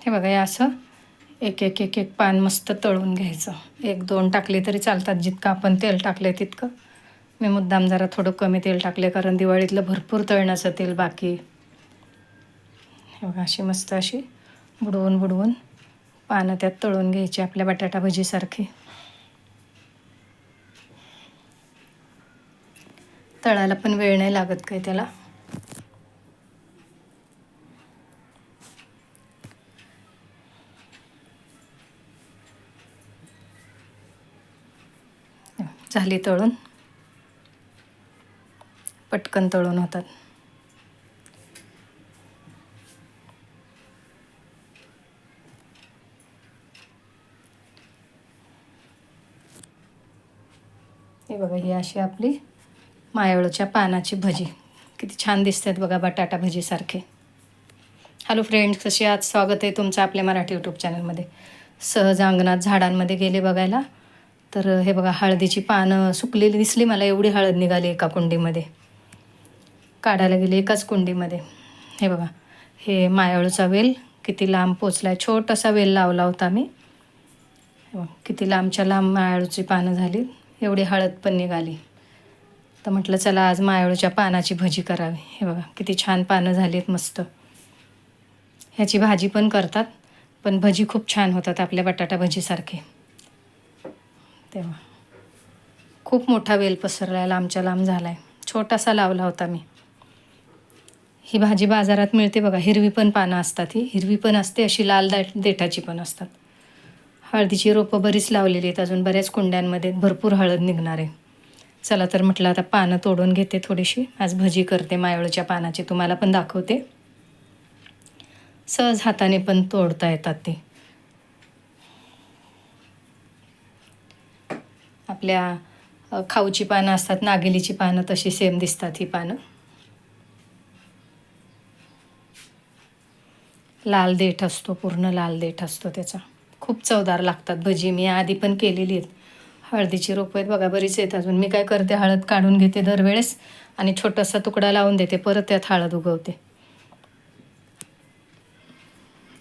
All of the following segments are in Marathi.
हे बघा हे असं एक एक एक एक पान मस्त तळून घ्यायचं. एक दोन टाकले तरी चालतात. जितकं आपण तेल टाकलं आहे तितकं. मी मुद्दाम जरा थोडं कमी तेल टाकले कारण दिवाळीतलं भरपूर तळण्याचं तेल बाकी हे बघा अशी मस्त अशी बुडवून बुडवून पानं त्यात तळून घ्यायची आपल्या बटाटा भजीसारखी. तळायला पण वेळ नाही लागत काय त्याला. झाली तळून. पटकन तळून होतात. हे बघा ही अशी आपली मायाळूच्या पानाची भजी. किती छान दिसतात बघा बटाटा भजीसारखे. हॅलो फ्रेंड्स कसे आज स्वागत आहे तुमचं आपल्या मराठी यूट्यूब चॅनलमध्ये सहज अंगणात झाडांमध्ये गेले बघायला. तर हे बघा हळदीची पानं सुकलेली दिसली मला एवढी हळद निघाली एका कुंडीमध्ये. काढायला गेली एकाच कुंडीमध्ये. हे बघा हे मायाळूचा वेल किती लांब पोचला आहे छोटासा वेल लावला होता मी. किती लांबच्या लांब मायाळूची पानं झाली. एवढी हळद पण निघाली. तर म्हटलं चला आज मायाळूच्या पानाची भजी करावी. हे बघा किती छान पानं झाली आहेत मस्त. ह्याची भाजी पण करतात पण भजी खूप छान होतात आपल्या बटाटा भजीसारखे. तेव्हा. खूप मोठा वेल पसरला आहे लांबच्या लांब झाला आहे छोटासा लावला होता मी. ही भाजी बाजारात मिळते बघा हिरवी पण पानं असतात ही. हिरवी पण असते अशी लाल दाट देठाची पण असतात. हळदीची रोपं बरीच लावलेली आहेत अजून बऱ्याच कुंड्यांमध्ये. भरपूर हळद निघणार आहे. चला तर म्हटलं आता पानं तोडून घेते थोडीशी. आज भजी करते मायाळूच्या पानाची तुम्हाला पण दाखवते. सहज हाताने पण तोडता येतात ते. आपल्या खाऊची पानं असतात नागेलीची पानं तशी सेम दिसतात ही पानं. लाल देठ असतो पूर्ण लाल देठ असतो त्याचा. खूप चवदार लागतात भजी. मी आधी पण केलेली आहेत. हळदीची रोपं आहेत. बघा बरीच आहेत अजून. मी काय करते हळद काढून घेते दरवेळेस आणि छोटासा तुकडा लावून देते. परत त्यात हळद उगवते.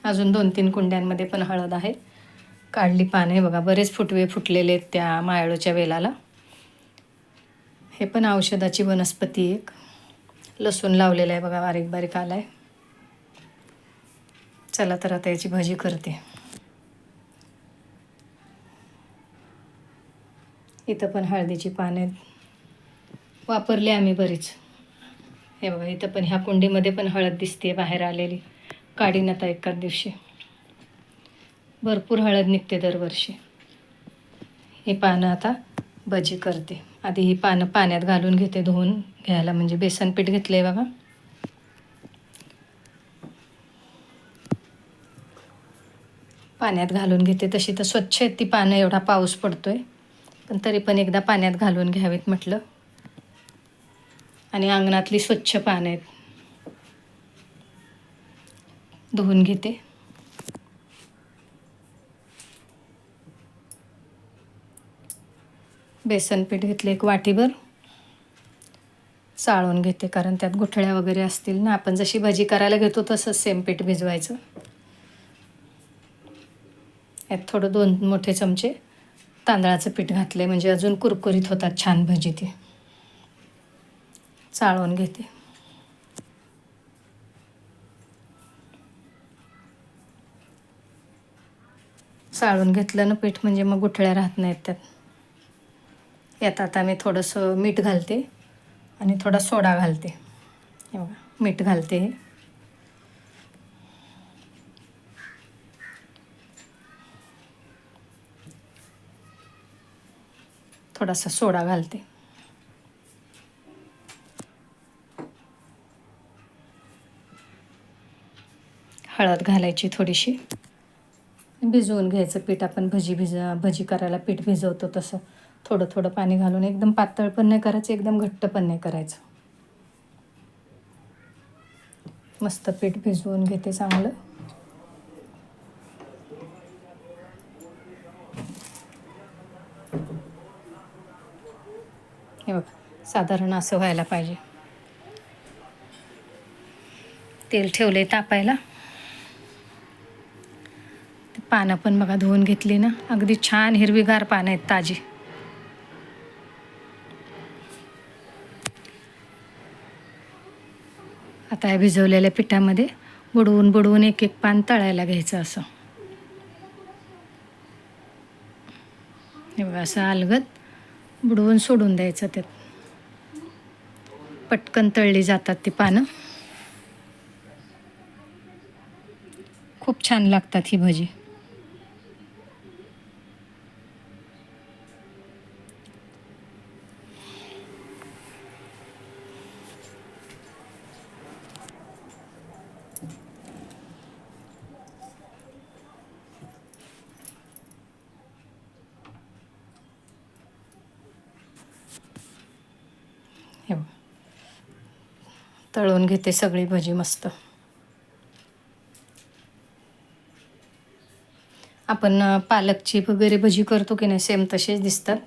अजून दोन तीन कुंड्यांमध्ये पण हळद आहे. काढली पाने. बघा बरेच फुटवे फुटलेले आहेत त्या मायाळूच्या वेलाला. हे पण औषधाची वनस्पती एक. लसूण लावलेलं आहे बघा बारीक बारीक आला आहे चला तर आता याची भजी करते. इथं पण हळदीची पाने वापरली आम्ही बरीच. हे बघा इथं पण ह्या कुंडीमध्ये पण हळद दिसते बाहेर आलेली. काढीन आता एकाच दिवशी. भरपूर हळद निघते दरवर्षी. ही पानं आता भजी करते. आधी ही पानं पाण्यात घालून घेते धुवून घ्यायला म्हणजे बेसन पीठ घेतलं आहे बघा. पाण्यात घालून घेते. तशी तर स्वच्छ आहेत ती पानं एवढा पाऊस पडतो आहे पण तरी पण एकदा पाण्यात घालून घ्यावीत म्हटलं. आणि अंगणातली स्वच्छ पानं आहेत. धुवून घेते. बेसन पीठ घेतले एक वाटीभर. चाळून घेते कारण त्यात गुठळ्या वगैरे असतील ना आपण जशी भजी करायला घेतो तसंच सेम पीठ भिजवायचं. यात थोडं दोन मोठे चमचे तांदळाचं पीठ घातले म्हणजे अजून कुरकुरीत होतात छान भजी ती. चाळून घेते. चाळून घेतलं ना पीठ म्हणजे मग गुठळ्या राहत नाहीत त्यात. यात आता मी थोडंसं मीठ घालते आणि थोडा सोडा घालते. हे बघा मीठ घालते थोडासा सोडा घालते. हळद घालायची थोडीशी. भिजवून घ्यायचं पीठ आपण भजी भिज भजी करायला पीठ भिजवतो तसं. थोडं थोडं पाणी घालून एकदम पातळ पण नाही करायचं एकदम घट्ट पण नाही करायचं. मस्त पीठ भिजवून घेते चांगलं. हे बघा साधारण असं व्हायला पाहिजे. तेल ठेवले तापायला. पानं पण बघा धुवून घेतली ना अगदी छान हिरवीगार पानं आहेत ताजी. आता या भिजवलेल्या पिठामध्ये बुडवून बुडवून एक एक पान तळायला घ्यायचं असं. हे बघा असं अलगत बुडवून सोडून द्यायचं त्यात. पटकन तळली जातात ती पानं. खूप छान लागतात ही भजी हे बघ तळून घेते सगळी भजी मस्त. आपण पालकची वगैरे भजी करतो की नाही सेम तसेच दिसतात.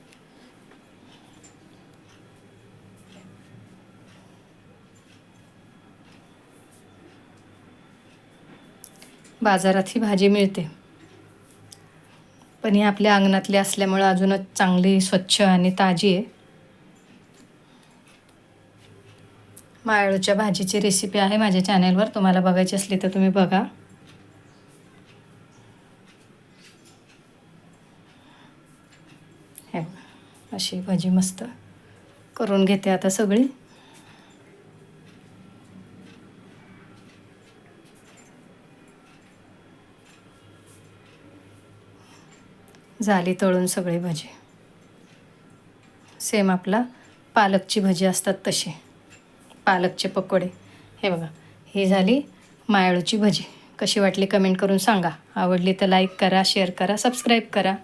बाजारात ही भाजी मिळते. पण ही आपल्या अंगणातली असल्यामुळं अजूनच चांगली स्वच्छ आणि ताजी आहे. माळूच्या भाजीची रेसिपी आहे माझ्या चॅनेलवर तुम्हाला बघायची असली तर तुम्ही बघा. हे अशी भाजी मस्त करून घेते आता सगळी. झाली तळून सगळी भाजी. सेम आपला पालकची भजी असतात तशी. पालकचे पकोडे. हे बघा ही झाली मायाळूची भजी. कशी वाटली कमेंट करून सांगा. आवडली तर लाईक करा शेअर करा सबस्क्राईब करा.